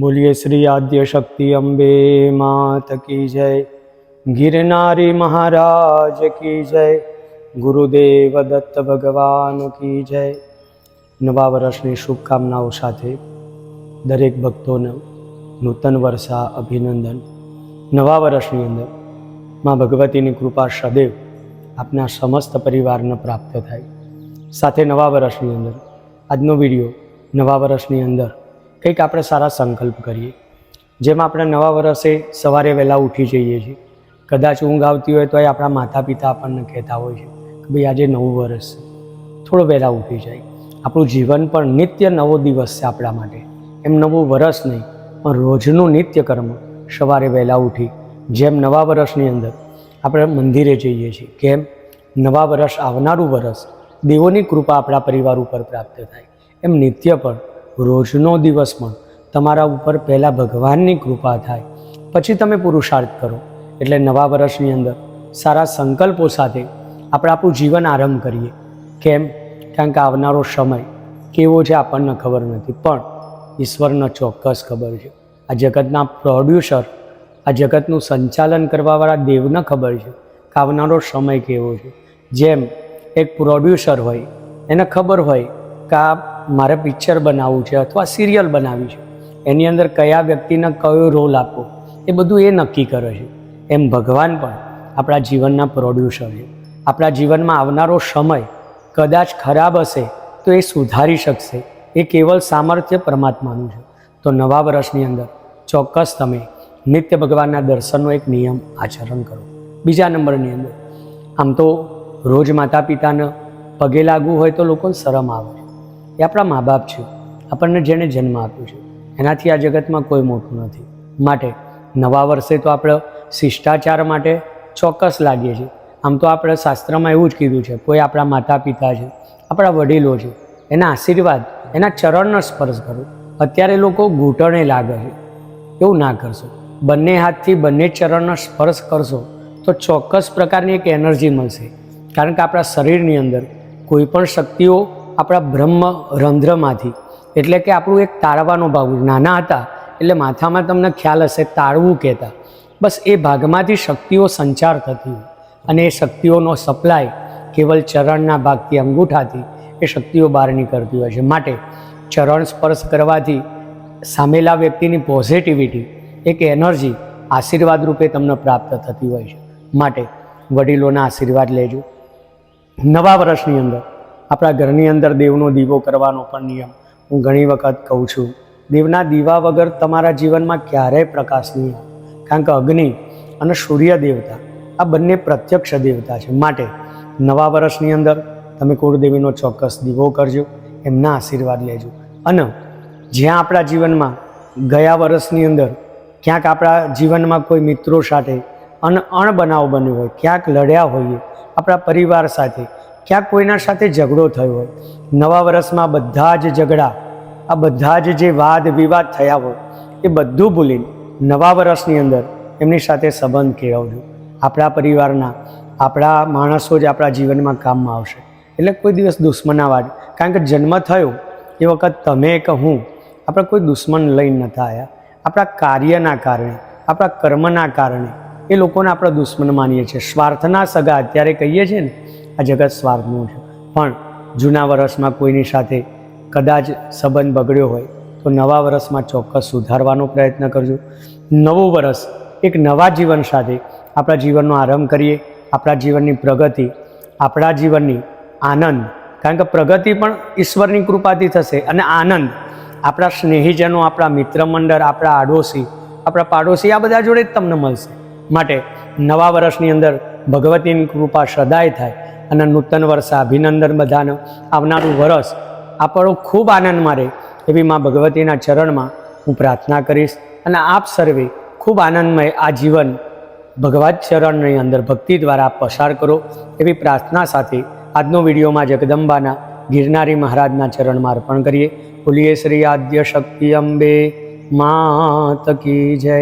બોલીએ, શ્રી આદ્ય શક્તિ અંબે માત કી જય, ગિરનારી મહારાજ કી જય, ગુરુદેવ દત્ત ભગવાન કી જય. નવા વર્ષની શુભકામનાઓ સાથે દરેક ભક્તોને નૂતન વર્ષા અભિનંદન. નવા વર્ષની અંદરમાં ભગવતીની કૃપા સદૈવ આપના સમસ્ત પરિવારને પ્રાપ્ત થાય. સાથે નવા વર્ષની અંદર આજનો વીડિયો નવા વર્ષની અંદર કંઈક આપણે સારા સંકલ્પ કરીએ. જેમ આપણે નવા વર્ષે સવારે વહેલા ઉઠી જઈએ છીએ. કદાચ ઊંઘ આવતી હોય તો એ આપણા માતા પિતા આપણને કહેતા હોય છે કે ભાઈ આજે નવું વર્ષ છે. થોડો વહેલા ઉઠી જાય. આપણું જીવન પણ નિત્ય નવો દિવસ છે આપણા માટે. એમ નવું વરસ નહીં, પણ રોજનું નિત્ય કર્મ સવારે વહેલા ઉઠી, જેમ નવા વર્ષની અંદર આપણે મંદિરે જઈએ છીએ, કેમ નવા વર્ષ આવનારું વર્ષ દેવોની કૃપા આપણા પરિવાર ઉપર પ્રાપ્ત થાય. એમ નિત્ય પણ રોજનો દિવસ પણ તમારા ઉપર પહેલાં ભગવાનની કૃપા થાય, પછી તમે પુરુષાર્થ કરો. એટલે નવા વર્ષની અંદર સારા સંકલ્પો સાથે આપણે આપણું જીવન આરંભ કરીએ. કેમ? કારણ કે આવનારો સમય કેવો છે આપણને ખબર નથી. પણ ઈશ્વરને ચોક્કસ ખબર છે. આ જગતના પ્રોડ્યુસર આ જગતનું સંચાલન કરવાવાળા દેવને ખબર છે કે આવનારો સમય કેવો છે. જેમ એક પ્રોડ્યુસર હોય, એને ખબર હોય કે મારે પિક્ચર બનાવવું છે અથવા સિરિયલ બનાવવી છે. એની અંદર કયા વ્યક્તિને કયો રોલ આપવો, એ બધું એ નક્કી કરે છે. એમ ભગવાન પણ આપણા જીવનના પ્રોડ્યુસર છે. આપણા જીવનમાં આવનારો સમય કદાચ ખરાબ હશે તો એ સુધારી શકશે. એ કેવલ સામર્થ્ય પરમાત્માનું છે. તો નવા વર્ષની અંદર ચોક્કસ તમે નિત્ય ભગવાનના દર્શનનો એક નિયમ આચરણ કરો. બીજા નંબરની અંદર, આમ તો રોજ માતા પિતાને પગે લાગવું હોય તો લોકોને શરમ આવે એ આપણા મા બાપ છે. આપણને જેણે જન્મ આપ્યો છે. એનાથી આ જગતમાં કોઈ મોટું નથી. માટે નવા વર્ષે તો આપણે શિષ્ટાચાર માટે ચોક્કસ લાગીએ છીએ. આમ તો આપણે શાસ્ત્રમાં એવું જ કીધું છે, કોઈ આપણા માતા પિતા છે, આપણા વડીલો છે, એના આશીર્વાદ, એના ચરણનો સ્પર્શ કરો. અત્યારે લોકો ઘૂંટણે લાગે છે. એવું ના કરશો. બંને હાથથી બંને ચરણનો સ્પર્શ કરશો તો ચોક્કસ પ્રકારની એક એનર્જી મળશે. કારણ કે આપણા શરીરની અંદર કોઈ પણ શક્તિઓ આપણા બ્રહ્મ રંધ્રમાંથી. એટલે કે આપણું એક તાળવાનો ભાગ નાના હતા, એટલે માથામાં તમને ખ્યાલ હશે, તાળવું કહેતા. બસ એ ભાગમાંથી શક્તિઓ સંચાર થતી હોય. અને એ શક્તિઓનો સપ્લાય કેવલ ચરણના ભાગથી અંગૂઠાથી એ શક્તિઓ બહાર નીકળતી હોય છે. માટે ચરણ સ્પર્શ કરવાથી સામેલા વ્યક્તિની પોઝિટિવિટી એક એનર્જી આશીર્વાદ રૂપે તમને પ્રાપ્ત થતી હોય છે. માટે વડીલોના આશીર્વાદ લેજો. નવા વર્ષની અંદર આપણા ઘરની અંદર દેવનો દીવો કરવાનો પણ નિયમ હું ઘણી વખત કહું છું. દેવના દીવા વગર તમારા જીવનમાં ક્યારેય પ્રકાશ નહીં કારણ કે અગ્નિ અને સૂર્ય દેવતા, આ બંને પ્રત્યક્ષ દેવતા છે. માટે નવા વર્ષની અંદર તમે કુળદેવીનો ચોક્કસ દીવો કરજો, એમના આશીર્વાદ લેજો. અને જ્યાં આપણા જીવનમાં ગયા વર્ષની અંદર ક્યાંક આપણા જીવનમાં કોઈ મિત્રો સાથે અન અણબનાવ બન્યો હોય, ક્યાંક લડ્યા હોઈએ, આપણા પરિવાર સાથે ક્યાંક કોઈના સાથે ઝઘડો થયો હોય? નવા વર્ષમાં બધા જ ઝઘડા, આ બધા જ જે વાદ વિવાદ થયા હોય, એ બધું ભૂલીને નવા વર્ષની અંદર એમની સાથે સંબંધ કેળવજો. આપણા પરિવારના, આપણા માણસો જ આપણા જીવનમાં કામમાં આવશે. એટલે કોઈ દિવસ દુશ્મનાવાદ કારણ કે જન્મ થયો એ વખત તમે કે હું. આપણે કોઈ દુશ્મન લઈને નહોતા આવ્યા આપણા કાર્યના કારણે, આપણા કર્મના કારણે એ લોકોને આપણે દુશ્મન માનીએ છીએ. સ્વાર્થના સગા અત્યારે કહીએ છીએ ને આ જગત સ્વાર્થનું છે. પણ જૂના વર્ષમાં કોઈની સાથે કદાચ સંબંધ બગડ્યો હોય, તો નવા વર્ષમાં ચોક્કસ સુધારવાનો પ્રયત્ન કરજો. નવું વર્ષ એક નવા જીવન સાથે આપણા જીવનનો આરંભ કરીએ, આપણા જીવનની પ્રગતિ, આપણા જીવનની આનંદ. કારણ કે પ્રગતિ પણ ઈશ્વરની કૃપાથી થશે અને આનંદ આપણા સ્નેહીજનો, આપણા મિત્ર મંડળ આપણા આડોશી, આપણા પાડોશી આ બધા જોડે જ તમને મળશે. માટે નવા વર્ષની અંદર ભગવતીની કૃપા સદાય થાય અને નૂતન વર્ષ અભિનંદન બધાને આવનારું વરસ આપણો ખૂબ આનંદ મારે એવી માં ભગવતીના ચરણમાં હું પ્રાર્થના કરીશ અને આપ સર્વે ખૂબ આનંદમય આ જીવન ભગવત ચરણની અંદર ભક્તિ દ્વારા પસાર કરો એવી પ્રાર્થના સાથે આજનો વિડીયોમાં જગદંબાના ગિરનારી મહારાજના ચરણમાં અર્પણ કરીએ. બોલીએ, શ્રી આદ્ય શક્તિ અંબે, માત કી જય.